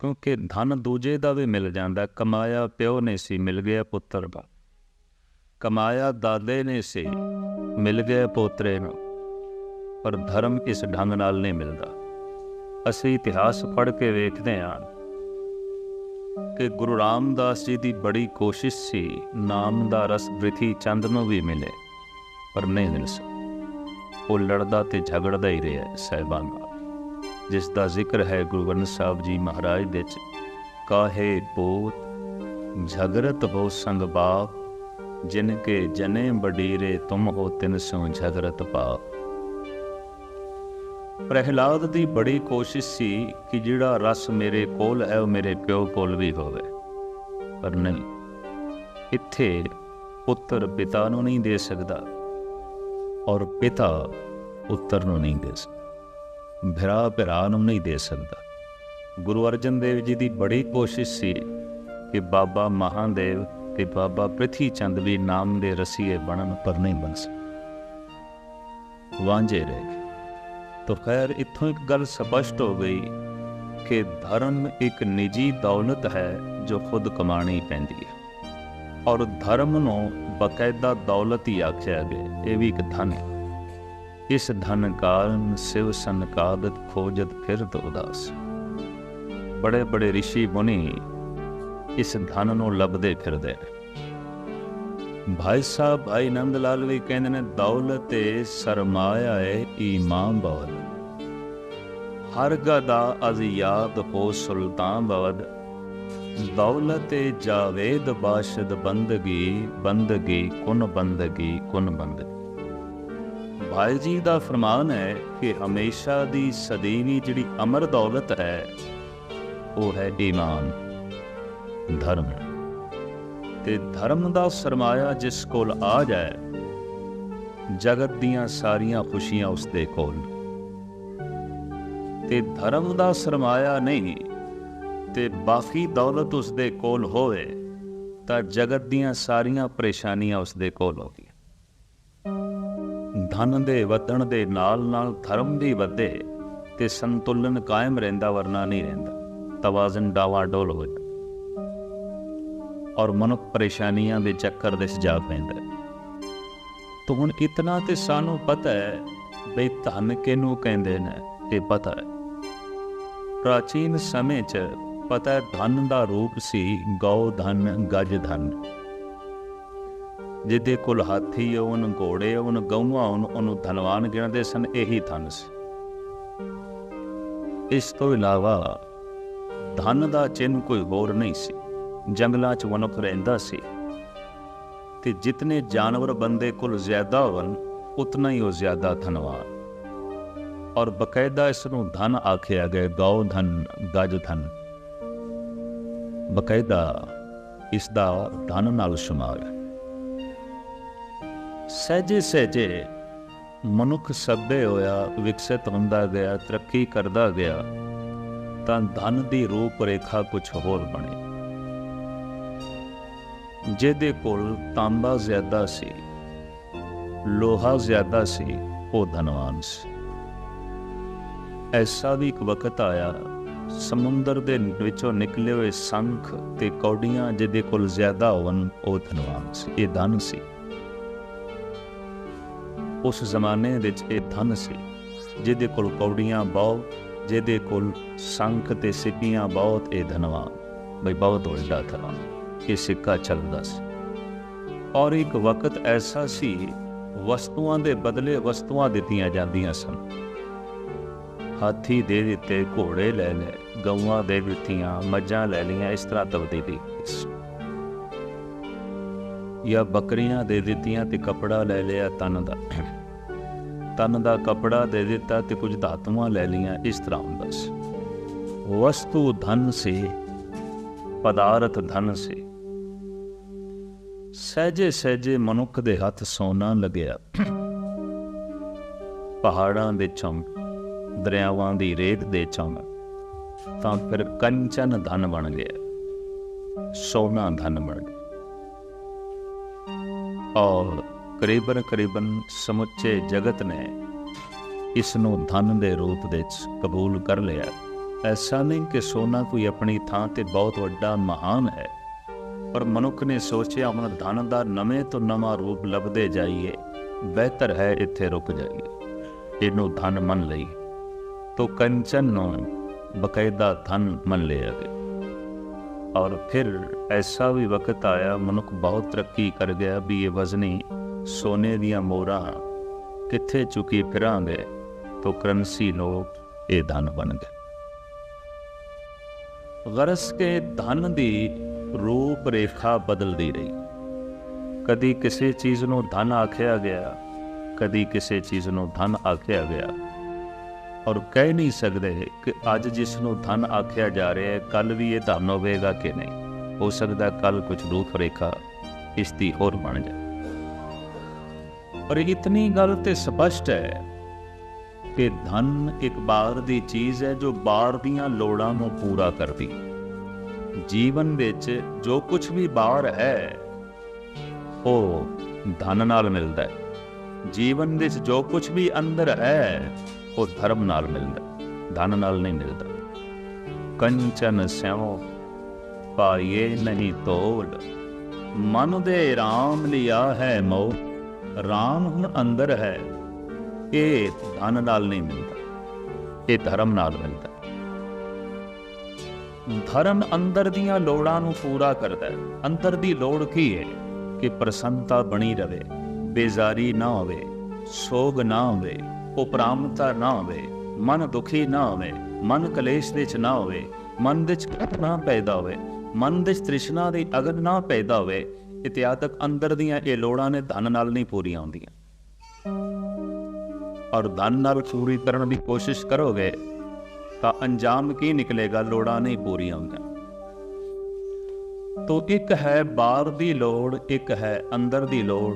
ਕਿਉਂਕਿ ਧਨ ਦੂਜੇ ਦਾ ਵੀ ਮਿਲ ਜਾਂਦਾ, ਕਮਾਇਆ ਪਿਓ ਨੇ ਸੀ, ਮਿਲ ਗਿਆ ਪੁੱਤਰ ਦਾ। ਕਮਾਇਆ ਦਾਦੇ ਨੇ ਸੀ, ਮਿਲ ਗਿਆ ਪੋਤਰੇ ਨੂੰ। ਪਰ ਧਰਮ ਇਸ ਢੰਗ ਨਾਲ ਨਹੀਂ ਮਿਲਦਾ। ਅਸੀਂ ਇਤਿਹਾਸ ਪੜ੍ਹ ਕੇ ਵੇਖਦੇ ਹਾਂ ਕਿ ਗੁਰੂ ਰਾਮਦਾਸ ਜੀ ਦੀ ਬੜੀ ਕੋਸ਼ਿਸ਼ ਸੀ, ਨਾਮ ਦਾ ਰਸ ਬ੍ਰਿਥੀ ਚੰਦ ਨੂੰ ਵੀ ਮਿਲੇ, ਪਰ ਨਹੀਂ ਮਿਲ ਸਕਿਆ। ਉਹ ਲੜਦਾ ਤੇ ਝਗੜਦਾ ਹੀ ਰਿਹਾ ਸਹਿਬਾਨ ਨਾਲ। ਜਿਸ ਦਾ ਜ਼ਿਕਰ ਹੈ ਗੁਰੂ ਗ੍ਰੰਥ ਸਾਹਿਬ ਜੀ ਮਹਾਰਾਜ ਦੇ ਚ। ਕਾਹੇ ਪੋਤ ਝਗਰਤ ਹੋ ਸੰਗ ਬਾਪ ਜਿਨ ਕੇ ਜਨੇ ਬਡੀਰੇ ਤੁਮ ਹੋ ਤਿਨ ਸੋ ਝਗਰਤ ਪਾਪ ਪ੍ਰਹਿਲਾਦ ਦੀ ਬੜੀ ਕੋਸ਼ਿਸ਼ ਸੀ ਕਿ ਜਿਹੜਾ ਰਸ ਮੇਰੇ ਕੋਲ ਹੈ, ਉਹ ਮੇਰੇ ਪਿਓ ਕੋਲ ਵੀ ਹੋਵੇ। ਪਰ ਨਹੀਂ, ਇੱਥੇ ਪੁੱਤਰ ਪਿਤਾ ਨੂੰ ਨਹੀਂ ਦੇ ਸਕਦਾ, ਔਰ ਪਿਤਾ ਪੁੱਤਰ ਨੂੰ ਨਹੀਂ ਦੇ ਸਕਦਾ। ਭਰਾ ਭਰਾ ਨੂੰ ਨਹੀਂ ਦੇ ਸਕਦਾ। ਗੁਰੂ ਅਰਜਨ ਦੇਵ ਜੀ ਦੀ ਬੜੀ ਕੋਸ਼ਿਸ਼ ਸੀ ਕਿ ਬਾਬਾ ਮਹਾਦੇਵ ਤੇ ਬਾਬਾ ਪ੍ਰਿਥੀ ਚੰਦ ਵੀ ਨਾਮ ਦੇ ਰਸੀਏ ਬਣਨ, ਪਰ ਨਹੀਂ ਬਣ ਸਕੇ। ਵਾਂਝੇ ਰਹਿ ਗਏ। ਤਾਂ ਖੈਰ, ਇੱਥੋਂ ਇੱਕ ਗੱਲ ਸਪਸ਼ਟ ਹੋ ਗਈ ਕਿ ਧਰਮ ਇੱਕ ਨਿੱਜੀ ਦੌਲਤ ਹੈ ਜੋ ਖੁਦ ਕਮਾਣੀ ਪੈਂਦੀ ਹੈ। ਔਰ ਧਰਮ ਨੂੰ ਬਕਾਇਦਾ ਦੌਲਤ ਹੀ ਆਖਿਆ ਗਿਆ। ਇਹ ਵੀ ਇੱਕ ਧਨ ਹੈ। ਇਸ ਧਨ ਕਾਰਨ ਸਿਵ ਸੰਕਾਦਤ ਖੋਜਤ ਫਿਰਤ ਉਦਾਸ। ਬੜੇ ਬੜੇ ઋષਿ ਮੁਨੀ ਇਸ ਧਨ ਨੂੰ ਲੱਭਦੇ ਫਿਰਦੇ ਨੇ। ਭਾਈ ਸਾਹਿਬ ਭਾਈ ਨੰਦ ਲਾਲ ਵੀ ਕਹਿੰਦੇ ਨੇ, ਦੌਲਤ ਏ ਸਰਮਾਇਆ ਏ ਈਮਾਨ ਬਵਦ। ਹਰ ਗਦਾ ਅਜ਼ ਯਾਦ ਹੋ ਸੁਲਤਾਨ ਬਵਦ। ਦੌਲਤ ਏ ਜਾਵੇਦ ਬਾਸ਼ਦ ਬੰਦਗੀ ਬੰਦਗੀ ਕੁਨ ਬੰਦਗੀ ਕੁਨ ਬੰਦਗੀ। ਭਾਈ ਜੀ ਦਾ ਫਰਮਾਨ ਹੈ ਕਿ ਹਮੇਸ਼ਾ ਦੀ ਸਦੀਵੀ ਜਿਹੜੀ ਅਮਰ ਦੌਲਤ ਹੈ, ਉਹ ਹੈ ਈਮਾਨ, ਧਰਮ। ਤੇ ਧਰਮ ਦਾ ਸਰਮਾਇਆ ਜਿਸ ਕੋਲ ਆ ਜਾਏ, ਜਗਤ ਦੀਆਂ ਸਾਰੀਆਂ ਖੁਸ਼ੀਆਂ ਉਸ ਦੇ ਕੋਲ। ਤੇ ਧਰਮ ਦਾ ਸਰਮਾਇਆ ਨਹੀਂ, ਤੇ ਬਾਕੀ ਦੌਲਤ ਉਸ ਦੇ ਕੋਲ ਹੋਵੇ, ਤਾਂ ਜਗਤ ਦੀਆਂ ਸਾਰੀਆਂ ਪਰੇਸ਼ਾਨੀਆਂ ਉਸ ਦੇ ਕੋਲ ਹੋਵੇ ਧਨ ਦੇ ਵਧਣ ਦੇ ਨਾਲ ਨਾਲ ਧਰਮ ਵੀ ਵਧੇ ਤੇ ਸੰਤੁਲਨ ਕਾਇਮ ਰਹਿੰਦਾ ਵਰਨਾ ਨਹੀਂ ਰਹਿੰਦਾ। ਤਵਾਜ਼ਨ ਡਾਵਾਡੋਲ ਹੋ ਜਾਂਦਾ ਔਰ ਮਨੁੱਖ ਪਰੇਸ਼ਾਨੀਆਂ ਦੇ ਚੱਕਰ ਦੇ ਜਾ ਪੈਂਦਾ। ਤਾਂ ਹੁਣ ਇਤਨਾ ਤੇ ਸਾਨੂੰ ਪਤਾ ਹੈ, ਬਈ ਧਨ ਕਿਨੂੰ ਕਹਿੰਦੇ ਨੇ, ਇਹ ਪਤਾ ਹੈ। ਪ੍ਰਾਚੀਨ ਸਮੇਂ 'ਚ ਪਤਾ ਧਨ ਦਾ ਰੂਪ ਸੀ ਗਉ ਧਨ, ਗਜ ਧਨ। ਜਿਹਦੇ ਕੋਲ ਹਾਥੀ ਹੋਣ ਘੋੜੇ ਹੋਣ ਗਊਆਂ ਹੋਣ ਉਹਨੂੰ ਧਨਵਾਨ ਗਿਣਦੇ ਸਨ, ਇਹੀ ਧਨ ਸੀ। ਇਸ ਤੋਂ ਇਲਾਵਾ ਧਨ ਦਾ ਚਿੰਨ ਕੋਈ ਹੋਰ ਨਹੀਂ ਸੀ। ਜੰਗਲਾਂ 'ਚ ਮਨੁੱਖ ਰਹਿੰਦਾ ਸੀ। ਤੇ ਜਿਤਨੇ ਜਾਨਵਰ ਬੰਦੇ ਕੋਲ ਜ਼ਿਆਦਾ ਹੋਣ, ਉਤਨਾ ਹੀ ਉਹ ਜ਼ਿਆਦਾ ਧਨਵਾਨ। ਔਰ ਬਕਾਇਦਾ ਇਸ ਨੂੰ ਧਨ ਆਖਿਆ ਗਿਆ ਗਉ ਧਨ, ਗਜ ਧਨ। ਬਕਾਇਦਾ ਇਸ ਦਾ ਧਨ ਨਾਲ ਸ਼ੁਮਾਰ ਹੈ। ਸਹਜੇ ਸਹਜੇ ਮਨੁੱਖ ਸੱਭੇ ਹੋਇਆ, ਵਿਕਸਿਤ ਹੁੰਦਾ ਗਿਆ, ਤਰੱਕੀ ਕਰਦਾ ਗਿਆ, ਤਾਂ ਧਨ ਦੀ ਰੂਪ ਰੇਖਾ ਕੁਝ ਹੋਰ ਬਣੀ। ਜਿਹਦੇ ਕੋਲ ਤਾਂਬਾ ਜ਼ਿਆਦਾ ਸੀ, ਲੋਹਾ ਜ਼ਿਆਦਾ ਸੀ, ਉਹ ਧਨਵਾਨ ਸੀ। ਐਸਾ ਵੀ ਇੱਕ ਵਕਤ ਆਇਆ, ਸਮੁੰਦਰ ਦੇ ਵਿੱਚੋਂ ਨਿਕਲੇ ਹੋਏ ਸੰਖ ਤੇ ਕੌਡੀਆਂ ਜਿਹਦੇ ਕੋਲ ਜ਼ਿਆਦਾ ਹੋਣ ਉਹ ਧਨਵਾਨ ਸੀ, ਇਹ ਧਨ ਸੀ। ਉਸ ਜ਼ਮਾਨੇ ਵਿੱਚ ਇਹ ਧਨ ਸੀ, ਜਿਹਦੇ ਕੋਲ ਕੌਡੀਆਂ ਬਹੁਤ, ਜਿਹਦੇ ਕੋਲ ਸੰਖ ਤੇ ਸਿੱਪੀਆਂ ਬਹੁਤ, ਇਹ ਧਨਵਾਨ। ਬਈ ਬਹੁਤ ਵੱਡਾ ਧਨਵਾਨ, ਇਹ ਸਿੱਕਾ ਚੱਲਦਾ ਸੀ। ਔਰ ਇੱਕ ਵਕਤ ਐਸਾ ਸੀ, ਵਸਤੂਆਂ ਦੇ ਬਦਲੇ ਵਸਤੂਆਂ ਦਿੱਤੀਆਂ ਜਾਂਦੀਆਂ ਸਨ। ਹਾਥੀ ਦੇ ਦਿੱਤੇ ਘੋੜੇ ਲੈ ਲੈ, ਗਊਆਂ ਦੇ ਦਿੱਤੀਆਂ, ਮੱਝਾਂ ਲੈ ਲਈਆਂ, ਇਸ ਤਰ੍ਹਾਂ ਤਬਦੀਲੀ। ਜਾਂ ਬੱਕਰੀਆਂ ਦੇ ਦਿੱਤੀਆਂ ਤੇ ਕਪੜਾ ਲੈ ਲਿਆ ਤਨ ਦਾ। ਤਨ ਦਾ ਕਪੜਾ ਦੇ ਦਿੱਤਾ ਤੇ ਕੁਝ ਧਾਤੂਆਂ ਲੈ ਲਈਆਂ, ਇਸ ਤਰ੍ਹਾਂ ਹੁੰਦਾ ਸੀ। ਵਸਤੂ ਧਨ ਸੀ, ਪਦਾਰਥ ਧਨ ਸੀ। ਸਹਜੇ ਸਹਜੇ ਮਨੁੱਖ ਦੇ ਹੱਥ ਸੋਨਾ ਲੱਗਿਆ। ਪਹਾੜਾਂ ਦੇ ਚੋਂ, ਦਰਿਆਵਾਂ ਦੀ ਰੇਤ ਦੇ ਚੋਂ, ਤਾਂ ਫਿਰ ਕੰਚਨ ਧਨ ਬਣ ਗਿਆ। ਸੋਨਾ ਧਨ ਬਣ ਗਿਆ। ਔਰ ਕਰੀਬਨ ਕਰੀਬਨ ਸਮੁੱਚੇ ਜਗਤ ਨੇ ਇਸ ਨੂੰ ਧਨ ਦੇ ਰੂਪ ਵਿੱਚ ਕਬੂਲ ਕਰ ਲਿਆ। ਐਸਾ ਨਹੀਂ ਕਿ ਸੋਨਾ ਕੋਈ ਆਪਣੀ ਥਾਂ ਤੇ ਬਹੁਤ ਵੱਡਾ, ਮਹਾਨ ਹੈ, ਪਰ ਮਨੁੱਖ ਨੇ ਸੋਚਿਆ ਹੁਣ ਧਨ ਦਾ ਨਵੇਂ ਤੋਂ ਨਵਾਂ ਰੂਪ ਲੱਭਦੇ ਜਾਈਏ, ਬਿਹਤਰ ਹੈ ਇੱਥੇ ਰੁਕ ਜਾਈਏ। ਇਹਨੂੰ ਧਨ ਮੰਨ ਲਈ ਤੋ ਕੰਚਨ ਨੂੰ ਬਕਾਇਦਾ ਧਨ ਮੰਨ ਲਿਆ ਗਿਆ। ਔਰ ਫਿਰ ਐਸਾ ਵੀ ਵਕਤ ਆਇਆ ਮਨੁੱਖ ਬਹੁਤ ਤਰੱਕੀ ਕਰ ਗਿਆ ਵੀ ਇਹ ਵਜ਼ਨੀ ਸੋਨੇ ਦੀਆਂ ਮੋਹਰਾਂ ਕਿੱਥੇ ਚੁਕੀ ਫਿਰਾਂਗੇ ਤੋ ਕਰੰਸੀ ਨੋਟ ਇਹ ਧਨ ਬਣ ਗਏ। ਗਰਸ ਕੇ ਧਨ ਦੀ ਰੂਪ ਰੇਖਾ ਬਦਲਦੀ ਰਹੀ। ਕਦੀ ਕਿਸੇ ਚੀਜ਼ ਨੂੰ ਧਨ ਆਖਿਆ ਗਿਆ, ਕਦੀ ਕਿਸੇ ਚੀਜ਼ ਨੂੰ ਧਨ ਆਖਿਆ ਗਿਆ। ਔਰ ਕਹਿ ਨਹੀਂ ਸਕਦੇ ਕਿ ਅੱਜ ਜਿਸ ਨੂੰ ਧਨ ਆਖਿਆ ਜਾ ਰਿਹਾ ਹੈ, ਕੱਲ ਵੀ ਇਹ ਧਨ ਹੋਵੇਗਾ ਕਿ ਨਹੀਂ? ਹੋ ਸਕਦਾ ਕੱਲ ਕੁਝ ਰੂਪ ਰੇਖਾ ਇਸ ਦੀ ਹੋਰ ਬਣ ਜਾਏ। ਪਰ ਇਤਨੀ ਗੱਲ ਤੇ ਸਪਸ਼ਟ ਹੈ ਕਿ ਧਨ ਇੱਕ ਬਾਹਰ ਦੀ ਚੀਜ਼ ਹੈ ਜੋ ਬਾਹਰ ਦੀਆਂ ਲੋੜਾਂ ਨੂੰ ਪੂਰਾ ਕਰਦੀ। ਜੀਵਨ ਵਿੱਚ ਜੋ ਕੁਝ ਵੀ ਬਾਹਰ ਹੈ, ਉਹ ਧਨ ਨਾਲ ਮਿਲਦਾ ਹੈ। ਜੀਵਨ ਵਿੱਚ ਜੋ ਕੁਝ ਵੀ ਅੰਦਰ ਹੈ ਉਹ ਧਰਮ ਨਾਲ ਮਿਲਦਾ, ਧਨ ਨਾਲ ਨਹੀਂ ਮਿਲਦਾ। ਕੰਚਨ ਸਿਉ, ਪਾਈਏ ਨਹੀਂ ਤੋਲ। ਮਨ ਦੇ RAM ਲਿਆ ਹੈ ਮੋ RAM ਹੁਣ ਅੰਦਰ ਹੈ। ਇਹ ਧਨ ਨਾਲ ਨਹੀਂ ਮਿਲਦਾ, ਇਹ ਧਰਮ ਨਾਲ ਮਿਲਦਾ। ਧਰਮ ਅੰਦਰ ਦੀਆਂ ਲੋੜਾਂ ਨੂੰ ਪੂਰਾ ਕਰਦਾ ਹੈ। ਅੰਦਰ ਦੀ ਲੋੜ ਕੀ ਹੈ? ਕਿ ਪ੍ਰਸੰਨਤਾ ਬਣੀ ਰਵੇ, ਬੇਜ਼ਾਰੀ ਨਾ ਹੋਵੇ, ਸੋਗ ਨਾ ਹੋਵੇ। ਉਪਰਾਮਤਾ ਨਾ ਹੋਵੇ, ਮਨ ਦੁਖੀ ਨਾ ਹੋਵੇ, ਮਨ ਕਲੇਸ਼ ਦੇ ਚ ਨਾ ਹੋਵੇ, ਮਨ ਵਿੱਚ ਨਾ ਪੈਦਾ ਹੋਵੇ, ਮਨ ਵਿੱਚ ਤ੍ਰਿਸ਼ਨਾ ਦੀ ਅਗਨ ਨਾ ਪੈਦਾ ਹੋਵੇ ਇਤਿਆਦਕ ਅੰਦਰ ਦੀਆਂ ਇਹ ਲੋੜਾਂ ਨੇ ਧਨ ਨਾਲ ਨਹੀਂ ਪੂਰੀਆਂ ਹੁੰਦੀਆਂ। ਔਰ ਧਨ ਨਾਲ ਪੂਰੀ ਕਰਨ ਦੀ ਕੋਸ਼ਿਸ਼ ਕਰੋਗੇ, ਤਾਂ ਅੰਜਾਮ ਕੀ ਨਿਕਲੇਗਾ, ਲੋੜਾਂ ਨਹੀਂ ਪੂਰੀਆਂ ਹੁੰਦੀਆਂ। ਤੋ ਇੱਕ ਹੈ ਬਾਹਰ ਦੀ ਲੋੜ, ਇੱਕ ਹੈ ਅੰਦਰ ਦੀ ਲੋੜ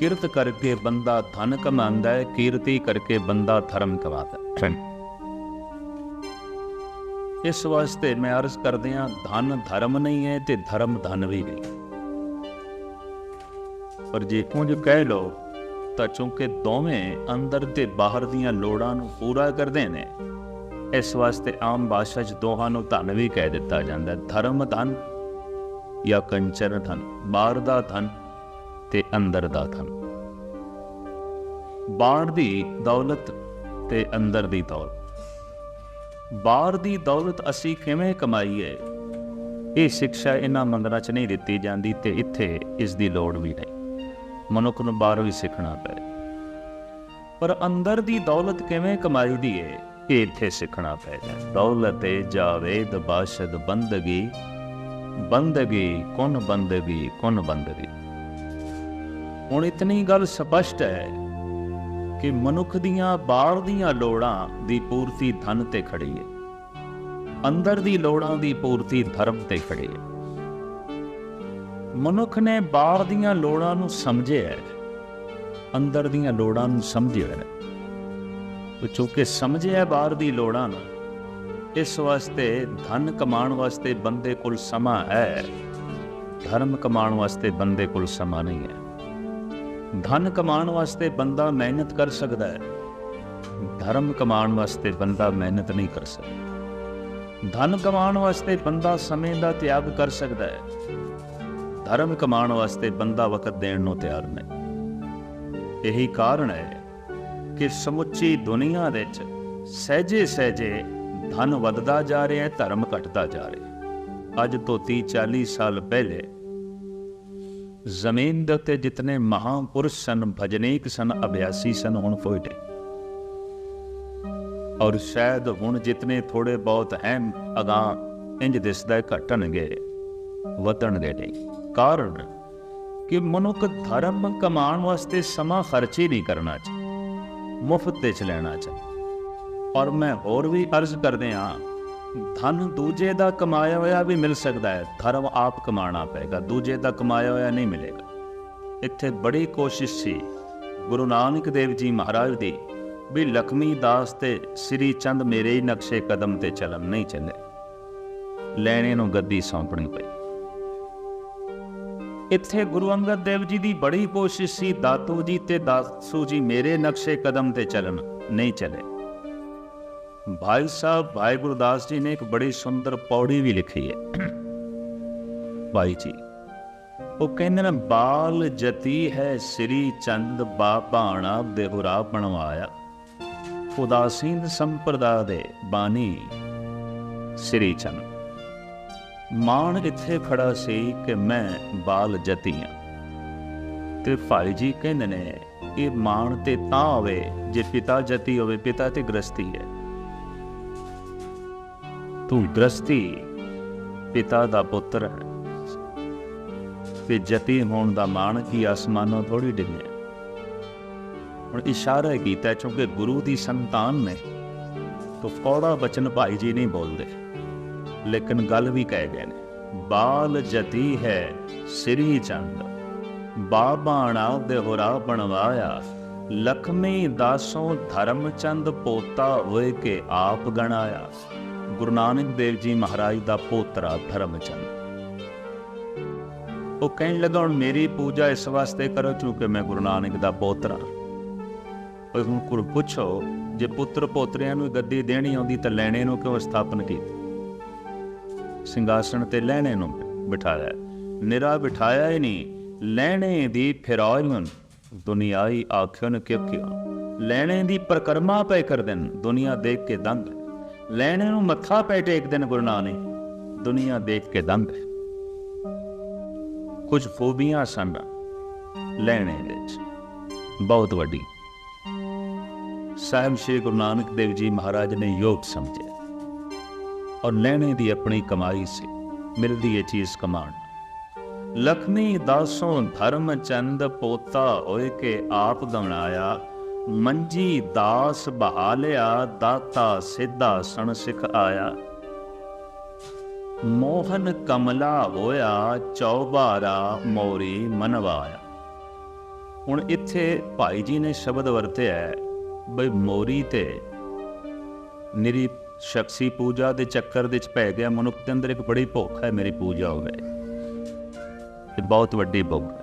ਕਿਰਤ ਕਰਕੇ ਬੰਦਾ ਧਨ ਕਮਾਉਂਦਾ ਹੈ ਕੀਰਤੀ ਕਰਕੇ ਬੰਦਾ ਧਰਮ ਕਮਾਉਂਦਾ ਹੈ। ਇਸ ਵਾਸਤੇ ਮੈਂ ਅਰਜ਼ ਕਰਦੇ ਹਾਂ ਧਨ ਧਰਮ ਨਹੀਂ ਹੈ ਤੇ ਧਰਮ ਧਨ ਵੀ ਨਹੀਂ ਪਰ ਜੇ ਕੁਝ ਕਹਿ ਲੋ ਤਾਂ ਚੁੰਕੇ ਦੋਵੇਂ ਅੰਦਰ ਤੇ ਬਾਹਰ ਦੀਆਂ ਲੋੜਾਂ ਨੂੰ ਪੂਰਾ ਕਰਦੇ ਨੇ ਇਸ ਵਾਸਤੇ ਆਮ ਭਾਸ਼ਾ 'ਚ ਦੋਹਾਂ ਨੂੰ ਧਨ ਵੀ ਕਹਿ ਦਿੱਤਾ ਜਾਂਦਾ ਹੈ। ਧਰਮ ਧਨ ਜਾਂ ਕੰਚਨ ਧਨ ਬਾਹਰ ਦਾ ਧਨ ਤੇ ਅੰਦਰ ਦਾ ਧਨ ਬਾਹਰ ਦੀ ਦੌਲਤ ਤੇ ਅੰਦਰ ਦੀ ਦੌਲਤ। ਬਾਹਰ ਦੀ ਦੌਲਤ ਅਸੀਂ ਕਿਵੇਂ ਕਮਾਈਏ? ਇਹ ਸਿੱਖਿਆ ਇਹਨਾਂ ਮੰਦਰਾਂ 'ਚ ਨਹੀਂ ਦਿੱਤੀ ਜਾਂਦੀ ਤੇ ਇੱਥੇ ਇਸ ਦੀ ਲੋੜ ਵੀ ਨਹੀਂ। ਮਨੁੱਖ ਨੂੰ ਬਾਹਰੋਂ ਹੀ ਸਿੱਖਣਾ ਪਏ। ਪਰ ਅੰਦਰ ਦੀ ਦੌਲਤ ਕਿਵੇਂ ਕਮਾਈ ਦੀ ਏ ਇਹ ਇੱਥੇ ਸਿੱਖਣਾ ਪੈਦਾ ਦੌਲਤ ਏ ਜਾਵੇਦ ਬਾਸ਼ਦ ਬੰਦਗੀ। ਬੰਦਗੀ ਕੌਣ ਬੰਦਗੀ ਕੌਣ ਬੰਦਗੀ? ਹੁਣ ਇਤਨੀ ਗੱਲ ਸਪਸ਼ਟ ਹੈ ਕਿ ਮਨੁੱਖ ਦੀਆਂ ਬਾਹਰ ਦੀਆਂ ਲੋੜਾਂ ਦੀ ਪੂਰਤੀ ਧਨ ਤੇ ਖੜੀ ਹੈ। ਅੰਦਰ ਦੀ ਲੋੜਾਂ ਦੀ ਪੂਰਤੀ ਧਰਮ ਤੇ ਖੜੀ ਹੈ। ਮਨੁੱਖ ਨੇ ਬਾਹਰ ਦੀਆਂ ਲੋੜਾਂ ਨੂੰ ਸਮਝਿਆ ਹੈ। ਅੰਦਰ ਦੀਆਂ ਲੋੜਾਂ ਨੂੰ ਸਮਝਿਆ ਹੈ। ਉਹ ਚੁੱਕੇ ਸਮਝਿਆ ਬਾਹਰ ਦੀ ਲੋੜਾਂ ਨੂੰ, ਇਸ ਵਾਸਤੇ ਧਨ ਕਮਾਉਣ ਵਾਸਤੇ ਬੰਦੇ ਕੋਲ ਸਮਾਂ ਹੈ। ਧਰਮ ਕਮਾਉਣ ਵਾਸਤੇ ਬੰਦੇ ਕੋਲ ਸਮਾਂ ਨਹੀਂ ਹੈ। ਧਨ ਕਮਾਉਣ ਵਾਸਤੇ ਬੰਦਾ ਮਿਹਨਤ ਕਰ ਸਕਦਾ ਹੈ। ਧਰਮ ਕਮਾਉਣ ਵਾਸਤੇ ਬੰਦਾ ਮਿਹਨਤ ਨਹੀਂ ਕਰ ਸਕਦਾ। ਧਨ ਕਮਾਉਣ ਵਾਸਤੇ ਬੰਦਾ ਸਮੇਂ ਦਾ ਤਿਆਗ ਕਰ ਸਕਦਾ ਹੈ। ਧਰਮ ਕਮਾਉਣ ਵਾਸਤੇ ਬੰਦਾ ਵਕਤ ਦੇਣ ਨੂੰ ਤਿਆਰ ਨਹੀਂ। ਇਹੀ ਕਾਰਨ ਹੈ ਕਿ ਸਮੁੱਚੀ ਦੁਨੀਆ ਵਿੱਚ ਸਹਿਜੇ ਸਹਿਜੇ ਧਨ ਵੱਧਦਾ ਜਾ ਰਿਹਾ ਹੈ, ਧਰਮ ਘਟਦਾ ਜਾ ਰਿਹਾ ਹੈ। ਅੱਜ ਤੋਂ 30 40 ਸਾਲ ਪਹਿਲੇ ਜ਼ਮੀਨ ਦੇ ਉੱਤੇ ਜਿਤਨੇ ਮਹਾਪੁਰਸ਼ ਸਨ, ਭਜਨੀਕ ਸਨ, ਅਭਿਆਸੀ ਸਨ, ਹੁਣ ਕੋਈ ਨਹੀਂ ਔਰ ਸ਼ਾਇਦ ਹੁਣ ਜਿਤਨੇ ਥੋੜੇ ਬਹੁਤ ਅਹਿਮ ਅਗਾ ਇੰਜ ਦਿਸਦਾ ਹੈ ਘਟਣਗੇ, ਵਧਣਗੇ ਨਹੀਂ। ਕਾਰਨ ਕਿ ਮਨੁੱਖ ਧਰਮ ਕਮਾਉਣ ਵਾਸਤੇ ਸਮਾਂ ਖਰਚ ਹੀ ਨਹੀਂ ਕਰਨਾ ਚਾਹੀਦਾ, ਮੁਫਤ ਤੇ ਚ ਲੈਣਾ ਚਾਹੀਦਾ। ਔਰ ਮੈਂ ਹੋਰ ਵੀ ਅਰਜ਼ ਕਰਦੇ ਹਾਂ ਧਨ ਦੂਜੇ ਦਾ ਕਮਾਇਆ ਹੋਇਆ ਵੀ ਮਿਲ ਸਕਦਾ ਹੈ। ਧਰਮ ਆਪ ਕਮਾਣਾ ਪਏਗਾ, ਦੂਜੇ ਦਾ ਕਮਾਇਆ ਹੋਇਆ ਨਹੀਂ ਮਿਲੇਗਾ। ਇੱਥੇ ਬੜੀ ਕੋਸ਼ਿਸ਼ ਸੀ ਗੁਰੂ ਨਾਨਕ ਦੇਵ ਜੀ ਮਹਾਰਾਜ ਦੀ ਵੀ ਲਖਮੀ ਦਾਸ ਤੇ ਸ੍ਰੀ ਚੰਦ ਮੇਰੇ ਹੀ ਨਕਸ਼ੇ ਕਦਮ ਤੇ ਚੱਲਣ, ਨਹੀਂ ਚੱਲੇ। ਲੈਣੇ ਨੂੰ ਗੱਦੀ ਸੌਂਪਣੀ ਪਈ। ਇੱਥੇ ਗੁਰੂ ਅੰਗਦ ਦੇਵ ਜੀ ਦੀ ਬੜੀ ਕੋਸ਼ਿਸ਼ ਸੀ, ਦਾਤੂ ਜੀ ਤੇ ਦਾਸੂ ਜੀ ਮੇਰੇ ਨਕਸ਼ੇ ਕਦਮ ਤੇ ਚੱਲਣ, ਨਹੀਂ ਚੱਲੇ। ਭਾਈ ਸਾਹਿਬ ਭਾਈ ਗੁਰਦਾਸ ਜੀ ਨੇ ਇੱਕ ਬੜੀ ਸੁੰਦਰ ਪੌੜੀ ਵੀ ਲਿਖੀ ਹੈ ਭਾਈ ਜੀ ਉਹ ਕਹਿੰਦੇ ਨੇ ਬਾਲ ਜਤੀ ਹੈ ਸ੍ਰੀ ਚੰਦ ਬਾਬਾਣਾ ਦੇਹੁਰਾ ਬਣਵਾਇਆ ਉਦਾਸੀਨ ਸੰਪਰਦਾ ਦੇ ਬਾਣੀ ਸ੍ਰੀ ਚੰਦ ਮਾਣ ਇੱਥੇ ਖੜਾ ਸੀ ਕਿ ਮੈਂ ਬਾਲ ਜਤੀ ਹਾਂ ਤੇ ਭਾਈ ਜੀ ਕਹਿੰਦੇ ਨੇ ਇਹ ਮਾਣ ਤੇ ਤਾਂ ਹੋਵੇ ਜੇ ਪਿਤਾ ਜਤੀ ਹੋਵੇ ਪਿਤਾ ਤੇ ਗ੍ਰਸਤੀ ਹੈ ਤੂੰ ਗ੍ਰਸਤੀ ਪਿਤਾ ਦਾ ਪੁੱਤਰ ਹੈ। ਤੇ ਜਤੀ ਹੋਣ ਦਾ ਮਾਣ ਕੀ ਅਸਮਾਨੋਂ ਥੋੜੀ ਡਿੱਗਿਆ। ਹੁਣ ਇਸ਼ਾਰਾ ਕੀਤਾ ਕਿਉਂਕਿ ਗੁਰੂ ਦੀ ਸੰਤਾਨ ਨੇ, ਤੋ ਫੌੜਾ ਬਚਨ ਭਾਈ ਜੀ ਨਹੀਂ ਬੋਲਦੇ। ਲੇਕਿਨ ਗੱਲ ਵੀ ਕਹਿ ਗਏ ਨੇ, ਬਾਲ ਜਤੀ ਹੈ ਸ੍ਰੀ ਚੰਦ ਬਾਬਾਣਾ ਦੇ ਹੋਰਾ ਬਣਵਾਇਆ। ਲਖਮੀ ਦਾਸੋਂ ਧਰਮ ਚੰਦ ਪੋਤਾ ਹੋਏ ਕੇ ਆਪ ਗਣਾਇਆ। ਗੁਰੂ ਨਾਨਕ ਦੇਵ ਜੀ ਮਹਾਰਾਜ ਦਾ ਪੋਤਰਾ ਧਰਮਚੰਦ। ਉਹ ਕਹਿਣ ਲੱਗਾ, ਹੁਣ ਮੇਰੀ ਪੂਜਾ ਇਸ ਵਾਸਤੇ ਕਰੋ, ਕਿਉਂਕਿ ਮੈਂ ਗੁਰੂ ਨਾਨਕ ਦਾ ਪੋਤਰਾ ਉਹ ਹੁਣ ਕੁਰ ਪੁੱਛੋ, ਜੇ ਪੁੱਤਰ ਪੋਤਰਿਆਂ ਨੂੰ ਗੱਦੀ ਦੇਣੀ ਆਉਂਦੀ ਤਾਂ ਲੈਣੇ ਨੂੰ ਕਿਉਂ ਸਥਾਪਨ ਕੀਤੀ? ਸਿੰਘਾਸਣ ਤੇ ਲੈਣੇ ਨੂੰ ਬਿਠਾਇਆ। ਨਿਰਾ ਬਿਠਾਇਆ ਹੀ ਨਹੀਂ। ਲੈਣੇ ਦੀ ਫਿਰਾਇਨ ਦੁਨੀਆਈ ਆਖਿਓ ਕਿਉਂ ਕਿਉਂ? ਲੈਣੇ ਦੀ ਪ੍ਰਕਰਮਾ ਪੈ ਕਰ ਦੇਣ, ਦੁਨੀਆ ਦੇਖ ਕੇ ਦੰਗ ਲੈਣੇ ਨੂੰ ਮੱਥਾ ਪੈ ਟੇਕ ਦਿਨ ਗੁਰੂ ਨਾਨਕ, ਦੁਨੀਆ ਦੇਖ ਕੇ ਦੰਗ ਕੁਝ ਫੋਬੀਆਂ ਸਨ ਲੈਣੇ ਵਿੱਚ, ਬਹੁਤ ਵੱਡੀ। ਸਾਹਿਬ ਸ਼੍ਰੀ ਗੁਰੂ ਨਾਨਕ ਦੇਵ ਜੀ ਮਹਾਰਾਜ ਨੇ ਯੋਗ ਸਮਝਿਆ। ਔਰ ਲੈਣੇ ਦੀ ਆਪਣੀ ਕਮਾਈ ਸੀ, ਮਿਲਦੀ ਇਹ ਚੀਜ਼ ਕਮਾਣ ਲਖਮੀ ਦਾਸੋਂ ਧਰਮ ਚੰਦ ਪੋਤਾ ਹੋਏ ਕੇ ਆਪ ਗਵਣਾਇਆ ਮੰਜੀ ਦਾਸ ਬਹਾਲਿਆ, ਦਾਤਾ ਸਿੱਧਾ ਸਣ ਸਿਖ ਆਇਆ। ਮੋਹਨ ਕਮਲਾ ਹੋਇਆ, ਚੌਬਾਰਾ ਮੋਰੀ ਮਨਵਾਇਆ। ਹੁਣ ਇੱਥੇ ਭਾਈ ਜੀ ਨੇ ਸ਼ਬਦ ਵਰਤਿਆ ਹੈ, ਬਈ ਮੋਰੀ ਤੇ। ਮੇਰੀ ਸ਼ਖਸੀ ਪੂਜਾ ਦੇ ਚੱਕਰ ਦੇ ਵਿੱਚ ਪੈ ਗਿਆ, ਮਨੁੱਖ ਦੇ ਅੰਦਰ ਇੱਕ ਬੜੀ ਭੁੱਖ ਹੈ, ਮੇਰੀ ਪੂਜਾ ਹੋਵੇ ਇਹ ਬਹੁਤ ਵੱਡੀ ਭੁੱਖ ਹੈ।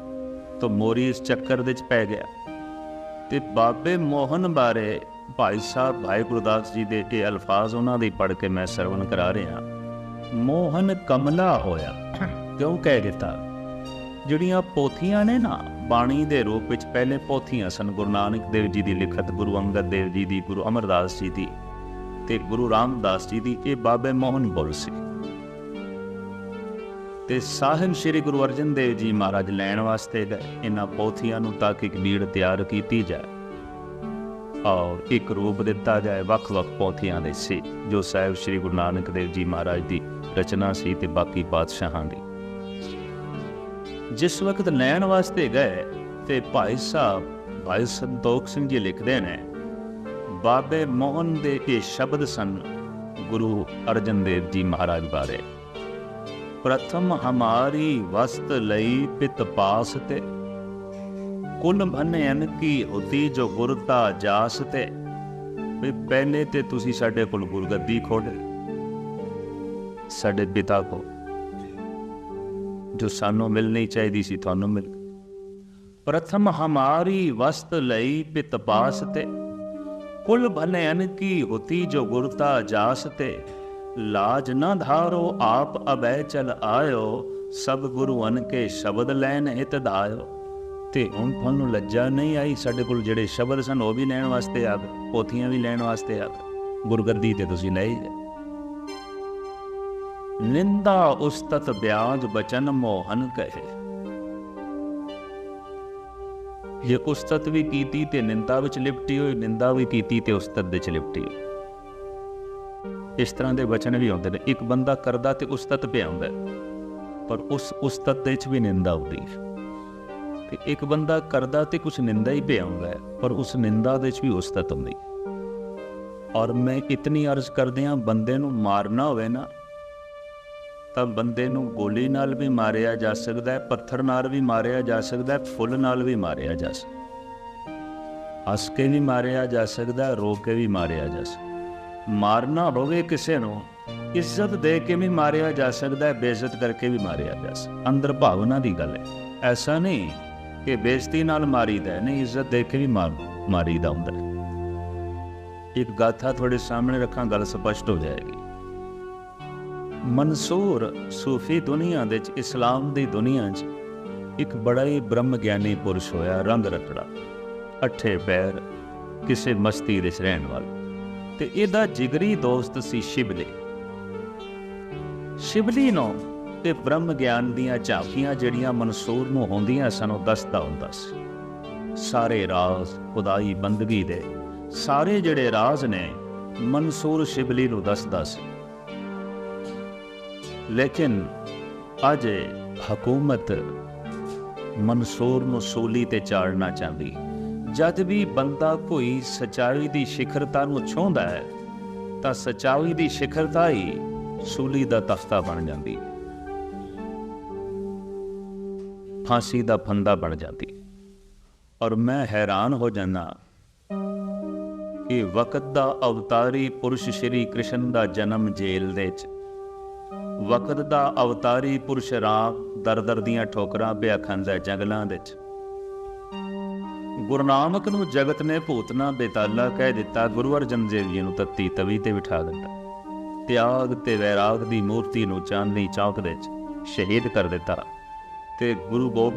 ਤਾਂ ਮੋਰੀ ਇਸ ਚੱਕਰ ਦੇ ਵਿੱਚ ਪੈ ਗਿਆ। ਤੇ ਬਾਬੇ ਮੋਹਨ ਬਾਰੇ ਭਾਈ ਸਾਹਿਬ ਭਾਈ ਗੁਰਦਾਸ ਜੀ ਦੇ ਇਹ ਅਲਫਾਜ਼ ਉਹਨਾਂ ਦੇ ਪੜ੍ਹ ਕੇ ਮੈਂ ਸਰਵਣ ਕਰਾ ਰਿਹਾ। ਮੋਹਨ ਕਮਲਾ ਹੋਇਆ, ਕਿਉਂ ਕਹਿ ਦਿੱਤਾ? ਜਿਹੜੀਆਂ ਪੋਥੀਆਂ ਨੇ ਨਾ, ਬਾਣੀ ਦੇ ਰੂਪ ਵਿੱਚ ਪਹਿਲੇ ਪੋਥੀਆਂ ਸਨ, ਗੁਰੂ ਨਾਨਕ ਦੇਵ ਜੀ ਦੀ ਲਿਖਤ, ਗੁਰੂ ਅੰਗਦ ਦੇਵ ਜੀ ਦੀ, ਗੁਰੂ ਅਮਰਦਾਸ ਜੀ ਦੀ ਤੇ ਗੁਰੂ ਰਾਮਦਾਸ ਜੀ ਦੀ, ਇਹ ਬਾਬੇ ਮੋਹਨ ਬੋਲ ਸੀ। ਤੇ ਸਾਹਿਬ ਸ੍ਰੀ ਗੁਰੂ ਅਰਜਨ ਦੇਵ ਜੀ ਮਹਾਰਾਜ ਲੈਣ ਵਾਸਤੇ ਗਏ। ਇਹਨਾਂ ਪੋਥੀਆਂ ਨੂੰ ਤਾਂ ਕਿ ਇੱਕ ਨੀੜ ਤਿਆਰ ਕੀਤੀ ਜਾਏ। ਔਰ ਇੱਕ ਰੂਪ ਦਿੱਤਾ ਜਾਏ ਵੱਖ-ਵੱਖ ਪੋਥੀਆਂ ਦੇ ਸੀ, ਜੋ ਸਾਹਿਬ ਸ੍ਰੀ ਗੁਰੂ ਨਾਨਕ ਦੇਵ ਜੀ ਮਹਾਰਾਜ ਦੀ ਰਚਨਾ ਸੀ ਤੇ ਬਾਕੀ ਬਾਦਸ਼ਾਹਾਂ ਦੀ। ਜਿਸ ਵਕਤ ਲੈਣ ਵਾਸਤੇ ਗਏ ਤੇ ਭਾਈ ਸਾਹਿਬ, ਭਾਈ ਸੰਤੋਖ ਸਿੰਘ ਜੀ ਲਿਖਦੇ ਨੇ, ਬਾਬੇ ਮੋਹਨ ਦੇ ਇਹ ਸ਼ਬਦ ਸਨ ਗੁਰੂ ਅਰਜਨ ਦੇਵ ਜੀ ਮਹਾਰਾਜ ਬਾਰੇ। ਪ੍ਰਥਮ ਹਮਾਰੀ ਵਸਤ ਲਈ ਪਿਤ ਪਾਸ ਤੇ ਕੁਲ ਭਨਯਨ ਕੀ ਹੁਤੀ ਜੋ ਗੁਰਤਾ ਜਾਸ ਤੇ ਵੀ ਪਹਿਲੇ ਤੇ ਤੁਸੀਂ ਸਾਡੇ ਕੋਲ ਗੁਰਗੱਦੀ ਖੋੜੇ ਸਾਡੇ ਪਿਤਾ ਕੋ ਜੋ ਸਾਨੂੰ ਮਿਲਣੀ ਚਾਹੀਦੀ ਸੀ ਤੁਹਾਨੂੰ ਮਿਲ ਪ੍ਰਥਮ ਹਮਾਰੀ ਵਸਤ ਲਈ ਪਿਤ ਪਾਸ ਤੇ ਕੁਲ ਭਨਯਨ ਕੀ ਹੁਤੀ ਜੋ ਗੁਰਤਾ ਜਾਸ ਤੇ ਲਾਜ ਨਾ ਧਾਰੋ, ਆਪ ਅਬੈ ਚਲ ਆਇਓ, ਸਭ ਗੁਰੂ ਕੇ ਸ਼ਬਦ ਲੈਣ ਹਿਤ ਧਾਇਓ। ਤੇ ਹੁਣ ਤੁਹਾਨੂੰ ਲੱਜਾ ਨਹੀਂ ਆਈ ਸਾਡੇ ਕੋਲ, ਜਿਹੜੇ ਸ਼ਬਦ ਸਨ ਉਹ ਵੀ ਲੈਣ ਵਾਸਤੇ ਆ ਗਏ ਪੋਥੀਆਂ ਵੀ ਲੈਣ ਵਾਸਤੇ ਆ ਗਏ ਗੁਰਗੱਦੀ ਤੇ ਤੁਸੀਂ ਲੈ ਜਾ। ਨਿੰਦਾ ਉਸਤਤ ਬਿਆਜ ਬਚਨ ਮੋਹਨ ਕਹੇ। ਇਹ ਉਸਤਤ ਵੀ ਕੀਤੀ ਤੇ ਨਿੰਦਾ ਵਿੱਚ ਲਿਪਟੀ ਹੋਈ, ਨਿੰਦਾ ਵੀ ਕੀਤੀ ਤੇ ਉਸਤਤ ਵਿੱਚ ਲਿਪਟੀ ਹੋਈ। ਇਸ ਤਰ੍ਹਾਂ ਦੇ ਵਚਨ ਵੀ ਆਉਂਦੇ ਨੇ। ਇੱਕ ਬੰਦਾ ਕਰਦਾ ਤੇ ਉਸਤਤ ਪਿਆ ਹੁੰਦਾ। ਪਰ ਉਸ ਉਸਤਤ ਦੇ ਵਿੱਚ ਵੀ ਨਿੰਦਾ ਆਉਂਦੀ ਹੈ। ਤੇ ਇੱਕ ਬੰਦਾ ਕਰਦਾ ਤੇ ਕੁਝ ਨਿੰਦਾ ਹੀ ਪਿਆ ਹੁੰਦਾ ਪਰ ਉਸ ਨਿੰਦਾ ਦੇ ਵਿੱਚ ਵੀ ਉਸਤਤ ਹੁੰਦੀ ਔਰ ਮੈਂ ਇਤਨੀ ਅਰਜ਼ ਕਰਦਿਆਂ ਬੰਦੇ ਨੂੰ ਮਾਰਨਾ ਹੋਵੇ ਨਾ, ਤਾਂ ਬੰਦੇ ਨੂੰ ਗੋਲੀ ਨਾਲ ਵੀ ਮਾਰਿਆ ਜਾ ਸਕਦਾ ਹੈ, ਪੱਥਰ ਨਾਲ ਵੀ ਮਾਰਿਆ ਜਾ ਸਕਦਾ ਹੈ, ਫੁੱਲ ਨਾਲ ਵੀ ਮਾਰਿਆ ਜਾ ਸਕਦਾ ਹੱਸ ਕੇ ਵੀ ਮਾਰਿਆ ਜਾ ਸਕਦਾ ਰੋ ਕੇ ਵੀ ਮਾਰਿਆ ਜਾ ਸਕਦਾ ਮਾਰਨਾ ਹੋਵੇ ਕਿਸੇ ਨੂੰ, ਇੱਜ਼ਤ ਦੇ ਕੇ ਵੀ ਮਾਰਿਆ ਜਾ ਸਕਦਾ ਹੈ, ਬੇਇੱਜ਼ਤ ਕਰਕੇ ਵੀ ਮਾਰਿਆ ਜਾ ਸਕਦਾ ਅੰਦਰ ਭਾਵਨਾ ਦੀ ਗੱਲ ਹੈ। ਐਸਾ ਨਹੀਂ ਕਿ ਬੇਇੱਜ਼ਤੀ ਨਾਲ ਮਾਰੀਦਾ ਨਹੀਂ, ਇੱਜ਼ਤ ਦੇ ਕੇ ਵੀ ਮਾਰ, ਮਾਰੀਦਾ ਹੁੰਦਾ ਇੱਕ ਗਾਥਾ ਤੁਹਾਡੇ ਸਾਹਮਣੇ ਰੱਖਾਂ, ਗੱਲ ਸਪਸ਼ਟ ਹੋ ਜਾਏਗੀ। ਮਨਸੂਰ ਸੂਫੀ ਦੁਨੀਆ ਦੇ ਵਿੱਚ, ਇਸਲਾਮ ਦੀ ਦੁਨੀਆ 'ਚ ਇੱਕ ਬੜਾ ਹੀ ਬ੍ਰਹਮ ਗਿਆਨੀ ਪੁਰਸ਼ ਹੋਇਆ, ਰੰਗ ਰਤੜਾ ਅੱਠੇ ਪੈਰ, ਕਿਸੇ ਮਸਤੀ ਦੇ 'ਚ ਰਹਿਣ ਵਾਲਾ। ਤੇ ਇਹਦਾ ਜਿਗਰੀ ਦੋਸਤ ਸੀ ਸ਼ਿਬਲੀ। ਸ਼ਿਬਲੀ ਨੂੰ ਤੇ ਬ੍ਰਹਮ ਗਿਆਨ ਦੀਆਂ ਝਾਕੀਆਂ ਜਿਹੜੀਆਂ ਮਨਸੂਰ ਨੂੰ ਹੁੰਦੀਆਂ ਸਨ, ਉਹ ਦੱਸਦਾ ਹੁੰਦਾ ਸੀ। ਸਾਰੇ ਰਾਜ਼, ਖੁਦਾਈ, ਬੰਦਗੀ ਦੇ ਸਾਰੇ ਜਿਹੜੇ ਰਾਜ਼ ਨੇ, ਮਨਸੂਰ ਸ਼ਿਬਲੀ ਨੂੰ ਦੱਸਦਾ ਸੀ। ਲੇਕਿਨ ਅੱਜ ਹਕੂਮਤ ਮਨਸੂਰ ਨੂੰ ਸੂਲੀ ਤੇ ਚਾੜਨਾ ਚਾਹੁੰਦੀ। ਜਦ ਵੀ ਬੰਦਾ ਕੋਈ ਸਚਾਈ ਦੀ ਸਿਖਰਤਾ ਨੂੰ ਛੋਂਦਾ ਹੈ, ਤਾਂ ਸਚਾਈ ਦੀ ਸਿਖਰਤਾ ਹੀ ਸੂਲੀ ਦਾ ਤਖਤਾ ਬਣ ਜਾਂਦੀ। ਹੈ ਫਾਂਸੀ ਦਾ ਫੰਦਾ ਬਣ ਜਾਂਦੀ। ਔਰ ਮੈਂ ਹੈਰਾਨ ਹੋ ਜਾਂਦਾ ਕਿ ਵਕਤ ਦਾ ਅਵਤਾਰੀ ਪੁਰਸ਼ ਸ਼੍ਰੀ ਕ੍ਰਿਸ਼ਨ ਦਾ ਜਨਮ ਜੇਲ੍ਹ ਦੇ ਵਿੱਚ, ਵਕਤ ਦਾ ਅਵਤਾਰੀ ਪੁਰਸ਼ ਰਾਮ ਦਰ-ਦਰ ਦੀਆਂ ਠੋਕਰਾਂ ਪਿਆ ਖਾਂਦਾ ਜੰਗਲਾਂ ਦੇ ਵਿੱਚ ਗੁਰੂ ਨਾਨਕ ਨੂੰ ਜਗਤ ਨੇ ਭੂਤਨਾ ਬੇਤਾਲਾ ਕਹਿ ਦਿੱਤਾ, ਗੁਰੂ ਅਰਜਨ ਦੇਵ ਜੀ ਨੂੰ ਤੱਤੀ ਤਵੀ ਤੇ ਬਿਠਾ ਦਿੱਤਾ। ਤਿਆਗ ਤੇ ਵੈਰਾਗ ਦੀ ਮੂਰਤੀ ਨੂੰ ਚਾਂਦਨੀ ਚੌਕ ਵਿੱਚ ਸ਼ਹੀਦ ਕਰ ਦਿੱਤਾ ਤੇ ਗੁਰੂ ਗੋਬਿੰਦ